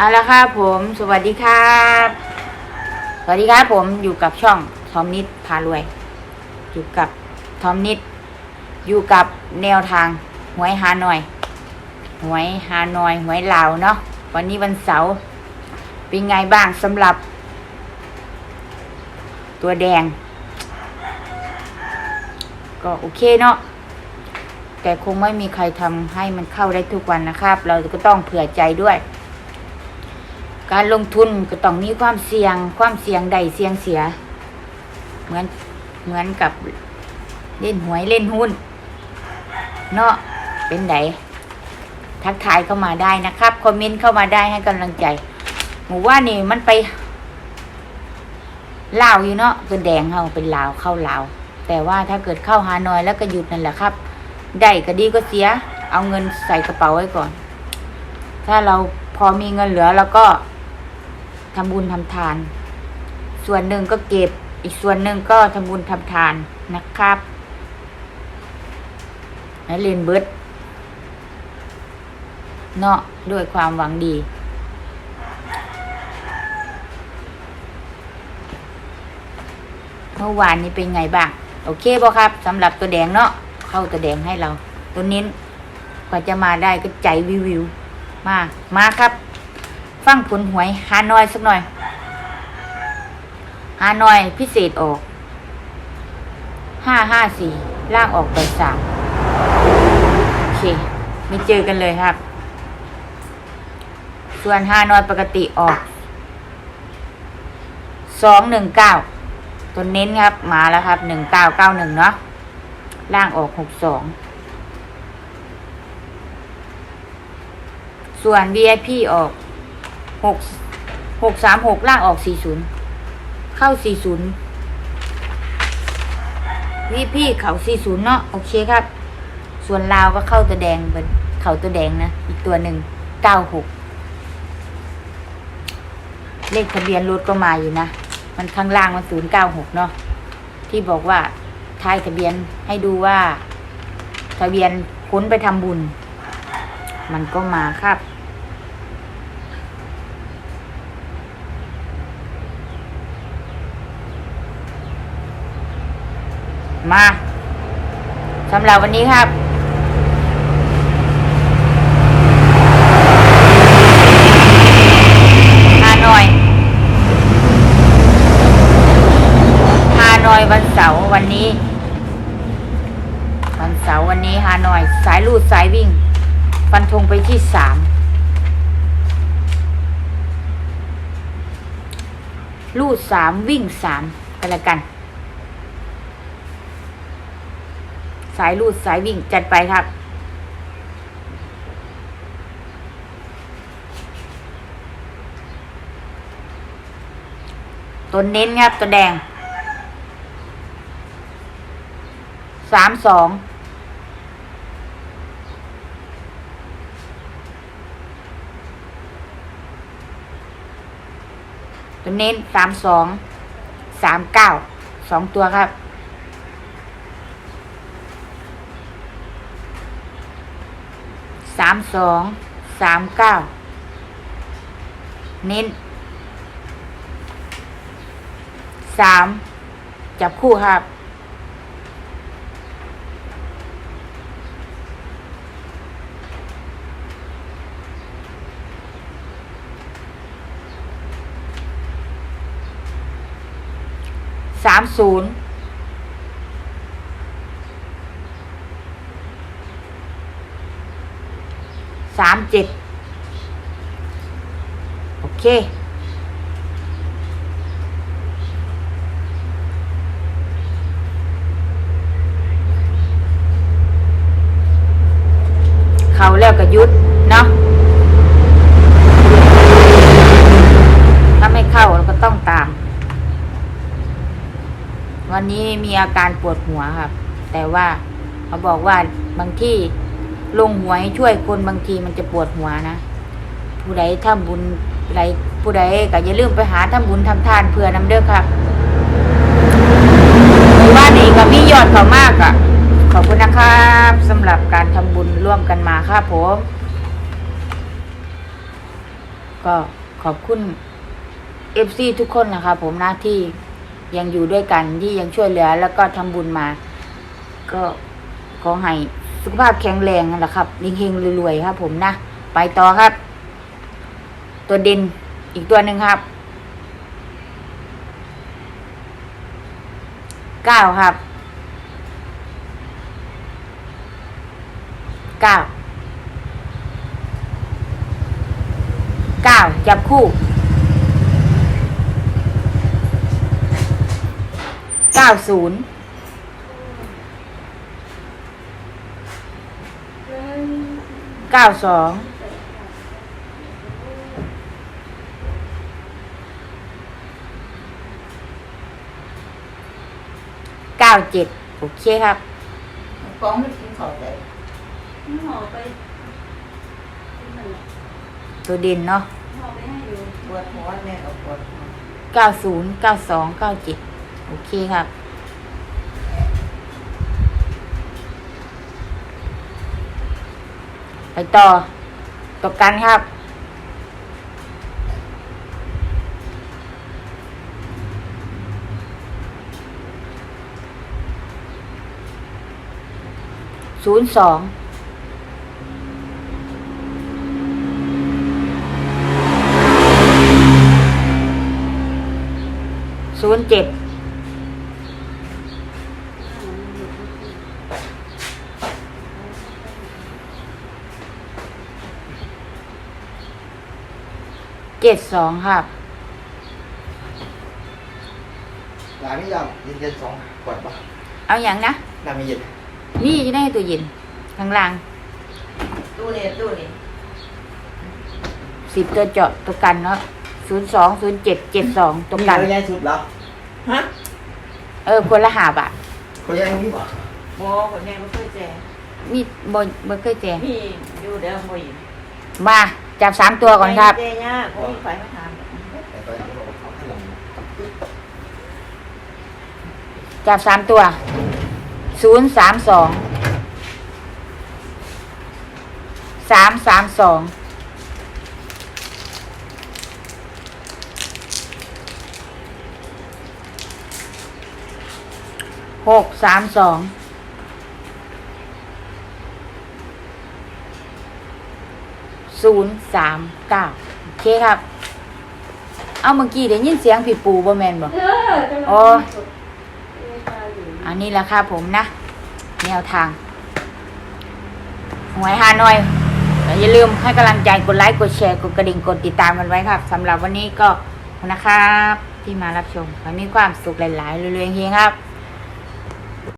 เอาละครับผม สวัสดีครับ สวัสดีครับผมอยู่กับช่องทอมนิดพารวย อยู่กับทอมนิด อยู่กับแนวทางหวยฮานอย หวยฮานอย หวยลาวเนาะ วันนี้วันเสาร์เป็นไงบ้างสำหรับ ตัวแดง ก็โอเคเนาะแต่คงไม่มีใครทำให้มันเข้าได้ทุกวันนะครับ เราก็ต้องเผื่อใจด้วย การลงทุนก็ต้องมีความเสี่ยง ความเสี่ยงใดเสี่ยงเสีย เหมือนเหมือนกับเล่นหวยเล่นหุ้น เนาะเป็นไดทักทายเข้ามาได้นะครับคอมเมนต์เข้ามาได้ให้กำลังใจหมูว่านี่มันไปลาวอยู่เนาะตัวแดงเขาเป็นลาวเข้าลาว แต่ว่าถ้าเกิดเข้าฮานอยแล้วก็หยุดนั่นแหละครับ ได้ก็ดีก็เสีย เอาเงินใส่กระเป๋าไว้ก่อน ถ้าเราพอมีเงินเหลือแล้วก็ ทำบุญทำทาน ส่วนหนึ่งก็เก็บ อีกส่วนหนึ่งก็ทำบุญทำทานนะครับและเรียนเบิร์ดเนาะด้วยความหวังดี เมื่อวานนี้เป็นไงบ้าง โอเคบ่ครับสำหรับตัวแดงเนาะเข้าตัวแดงให้เรา ตัวนี้กว่าจะมาได้ก็ใจวิววิว มามาครับ ฟังผลหวยฮานอยสักหน่อยฮานอยพิเศษออกห้าห้าสี่ล่างออกไปสามโอเค ไม่เจอกันเลยครับ ส่วนฮานอยปกติออกสองหนึ่งเก้าตัวเน้นครับ มาแล้วครับหนึ่งเก้าเก้าหนึ่งเนาะล่างออกหกสองส่วน VIP ออก หกหกสามหกล่างออกสี่ศูนย์เข้าสี่ศูนย์ VIP เขาสี่ศูนย์เนาะโอเคครับ ส่วนลาวก็เข้าตัวแดงเป็นเขาตัวแดงนะ อีกตัวหนึ่งเก้าหกเลขทะเบียนรถก็มาอยู่นะ มันข้างล่างมันศูนย์เก้าหกเนาะที่บอกว่าทายทะเบียนให้ดูว่า ทะเบียนค้นไปทำบุญ มันก็มาครับ มาสำหรับวันนี้ครับ ฮานอย ฮานอยวันเสาร์วันนี้ วันเสาร์วันนี้ฮานอย สายลูดสายวิ่ง ฟันธงไปที่สามลูดสามวิ่งสามกันละกัน สายลูดสายวิ่งจัดไปครับ ตัวเน้นครับตัวแดงสามสองตัวเน้นสามสองสามเก้าสองตัวครับ สามสองสามเก้าเน้นสามจับคู่ครับสามศูนย์ สามเจ็ดโอเค เขาแล้วก็ยุดเนาะถ้าไม่เข้าเราก็ต้องตาม วันนี้มีอาการปวดหัวครับ แต่ว่าเขาบอกว่าบางที่ ลงหวยช่วยคนบางทีมันจะปวดหัวนะ ผู้ใดทำบุญผู้ใดผู้ใดก็อย่าลืมไปหาทำบุญทำทานเพื่อนำเด้อครับว่านี่ก็มียอดเขามากอะ่ะ ขอบคุณนะครับสำหรับการทำบุญร่วมกันมาครับผมก็ขอบคุณเอฟซีทุกคนนะครับผมหนะที่ยังอยู่ด้วยกันที่ยังช่วยเหลือ แล้วก็ทำบุญมา ก็ขอให้ สุขภาพแข็งแรงนั่นแหละครับเฮงๆรวยๆครับ ผมนะไปต่อครับ ตัวเด่นอีกตัวหนึ่งครับเก้าครับเก้าเก้าจับคู่เก้าศูนย์ เก้าสองเก้าเจ็ดโอเคครับกองไม่กินข้าวแต่ห่อไปตัวเด่นเนาะห่อไปให้อยู่ปวดหัวแม่ก็ปวดหัวเก้าศูนย์เก้าสองเก้าเจ็ดโอเคครับ ไป ต่อต่อกันครับ ศูนย์สองศูนย์เจ็ด เจ็ดสองครับร้านนี้ยำเย็นๆสองขวดปะเอาอย่างนะน้ำไม่เย็นนี่จะได้ตัวเย็นข้างล่างตู้นี่ตู้นี่สิบตัวเจาะตัวกันเนาะศูนย์สองศูนย์เจ็ดเจ็ดสองตัวมีกันเยอะแยะสุดแล้วฮะเออคนละหาบาทเขาแย่งนี่ป่ะโมคนแม่ไม่เคยแจกนี่บนบนเคยแจงมีอยู่เด้อบ่อยู่มา จับสามตัวก่อนครับ จับสามตัวศูนย์สามสองสามสามสองหกสามสอง ศูนย์สามเก้าโอเคครับ เอาเมื่อกี้ได้ยินเสียงผีปูบ่แมนบ่เออจะมาโอ้เอตาอยู่อันนี้แหละครับผมนะ แนวทางหวยฮานอยแต่อย่าลืมให้กำลังใจกดไลค์กดแชร์กดกระดิ่งกดติดตามกันไว้ครับสำหรับวันนี้ก็ขอบคุณนะครับ ที่มารับชมขอให้มีความสุขหลายๆเรื่อยๆเฮงๆครับ